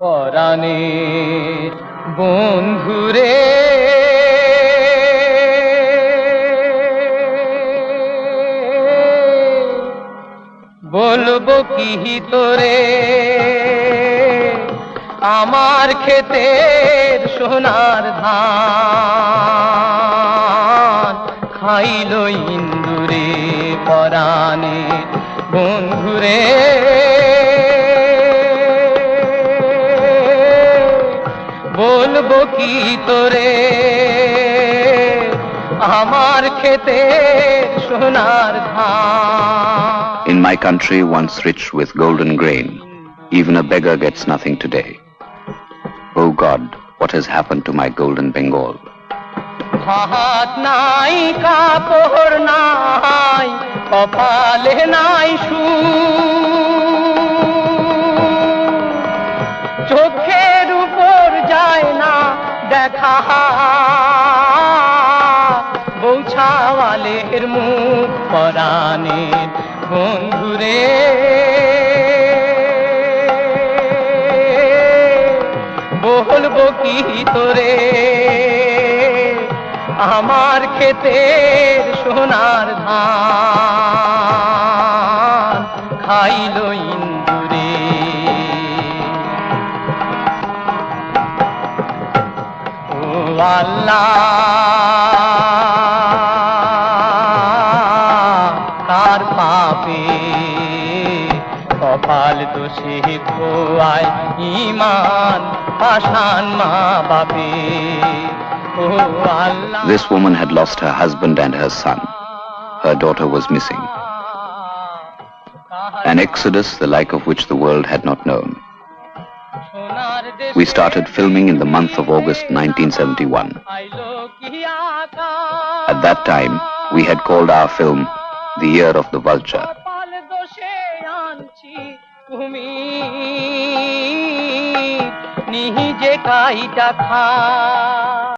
পরাণে বন্ধুরে। বলব কি তোরে আমার ক্ষেতের সোনার ধান। খাইল ইন্দুরে পরাণে বন্ধুরে। বলব কি তোরে আমার খেতে সোনার ধান In my country, once rich with golden grain, even a beggar gets nothing today. Oh God, what has happened to my golden Bengal? হাত নাই কাপড় নাই কপালে নাই সু দেখা বৌছাওয়ালের মুখ পরাণের বন্ধুরে বলব কি তোরে আমার ক্ষেতের সোনার ধান খাইল ইন্দুরে ও আল্লাহ তার পাপে কপাল দোষে খোয়ায় ইমান পাশান মা বাপে ও আল্লাহ This woman had lost her husband and her son. Her daughter was missing. An exodus the like of which the world had not known. We started filming in the month of August 1971. At that time, we had called our film The Year of the Vulture. কপাল দোষে আনছি তুমি নিজে কাইটা খা